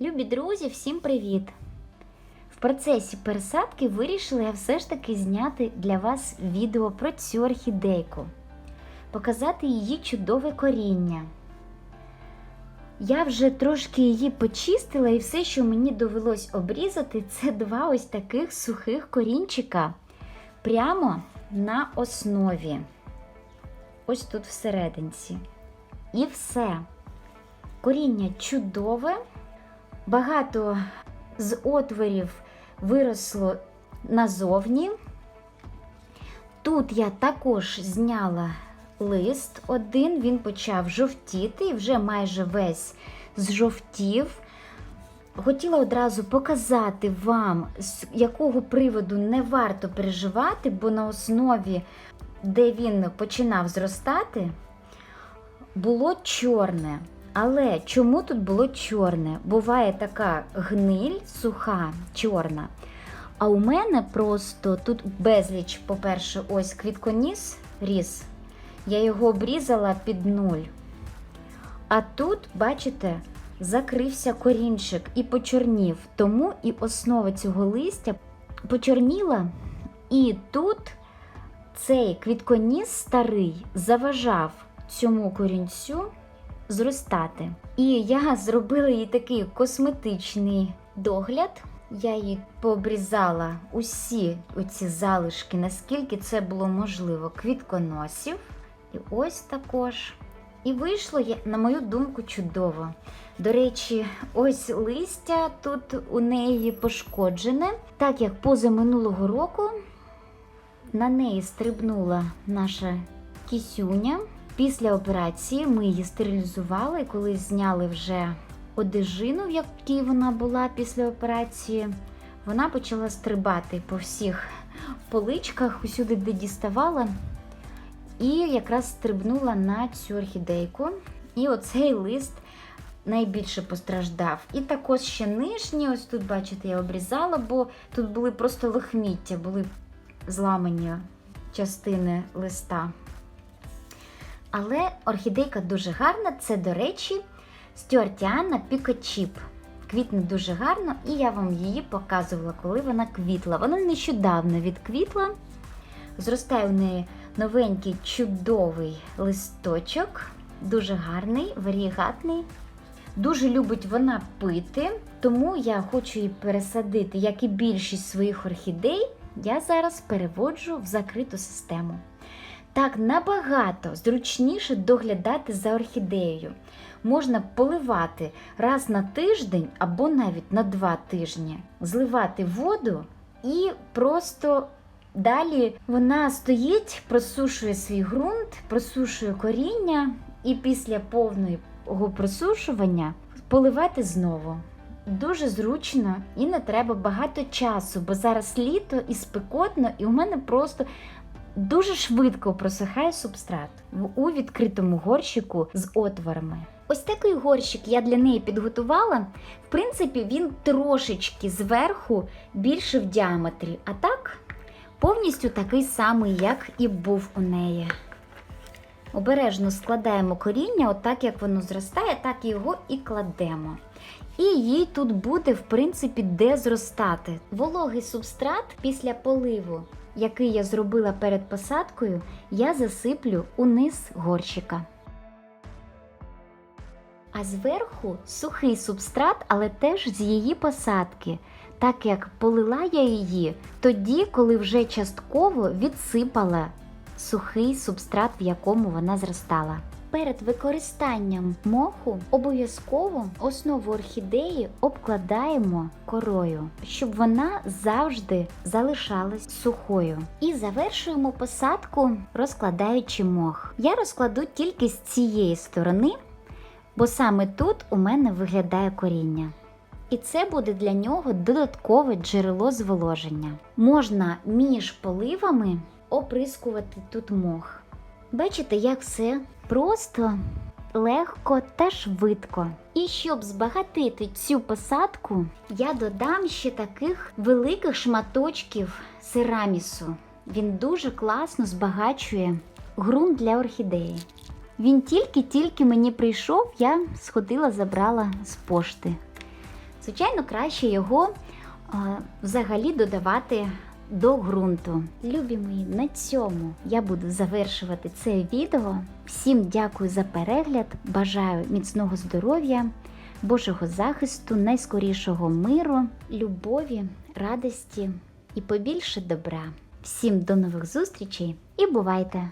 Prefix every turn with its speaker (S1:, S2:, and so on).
S1: Любі друзі, всім привіт! В процесі пересадки вирішила я все ж таки зняти для вас відео про цю орхідейку, показати її чудове коріння. Я вже трошки її почистила, і все, що мені довелось обрізати, це два ось таких сухих корінчика прямо на основі. Ось тут всерединці. І все. Коріння чудове. Багато з отворів виросло назовні. Тут я також зняла лист один, він почав жовтіти і вже майже весь зжовтів. Хотіла одразу показати вам, з якого приводу не варто переживати, бо на основі, де він починав зростати, було чорне. Але чому тут було чорне? Буває така гниль суха, чорна. А у мене просто тут безліч, по-перше, ось квітконіс ріс. Я його обрізала під нуль. А тут, бачите, закрився корінчик і почорнів. Тому і основа цього листя почорніла. І тут цей квітконіс старий заважав цьому корінцю зростати. І я зробила їй такий косметичний догляд. Я їй пообрізала усі оці залишки, наскільки це було можливо, квітконосів. І ось також. І вийшло, на мою думку, чудово. До речі, ось листя тут у неї пошкоджене, так як поза минулого року на неї стрибнула наша кісюня. Після операції ми її стерилізували, коли зняли вже одежину, в якій вона була після операції, вона почала стрибати по всіх поличках, усюди, де діставала, і якраз стрибнула на цю орхідейку. І оцей лист найбільше постраждав. І також ще нижні, ось тут, бачите, я обрізала, бо тут були просто лохміття, були зламані частини листа. Але орхідейка дуже гарна, це, до речі, Стюартіана Пікочіп. Квітне дуже гарно, і я вам її показувала, коли вона квітла. Вона нещодавно відквітла. Зростає в неї новенький чудовий листочок, дуже гарний, варігатний. Дуже любить вона пити, тому я хочу її пересадити, як і більшість своїх орхідей, я зараз переводжу в закриту систему. Так набагато зручніше доглядати за орхідеєю. Можна поливати раз на тиждень або навіть на два тижні, зливати воду і просто далі вона стоїть, просушує свій ґрунт, просушує коріння, і після повного просушування поливати знову. Дуже зручно і не треба багато часу, бо зараз літо і спекотно, і у мене просто дуже швидко просихає субстрат у відкритому горщику з отворами. Ось такий горщик я для неї підготувала. В принципі, він трошечки зверху більше в діаметрі, а так повністю такий самий, як і був у неї. Обережно складаємо коріння, отак як воно зростає, так його і кладемо. І їй тут буде, в принципі, де зростати. Вологий субстрат після поливу, який я зробила перед посадкою, я засиплю униз горщика. А зверху сухий субстрат, але теж з її посадки, так як полила я її тоді, коли вже частково відсипала сухий субстрат, в якому вона зростала. Перед використанням моху обов'язково основу орхідеї обкладаємо корою, щоб вона завжди залишалась сухою. І завершуємо посадку, розкладаючи мох. Я розкладу тільки з цієї сторони, бо саме тут у мене виглядає коріння. І це буде для нього додаткове джерело зволоження. Можна між поливами оприскувати тут мох. Бачите, як все просто, легко та швидко. І щоб збагатити цю посадку, я додам ще таких великих шматочків серамісу. Він дуже класно збагачує ґрунт для орхідеї. Він тільки-тільки мені прийшов, я сходила, забрала з пошти. Звичайно, краще його а, взагалі додавати до ґрунту. Любі мої, на цьому я буду завершувати це відео. Всім дякую за перегляд. Бажаю міцного здоров'я, Божого захисту, найскорішого миру, любові, радості і побільше добра. Всім до нових зустрічей і бувайте!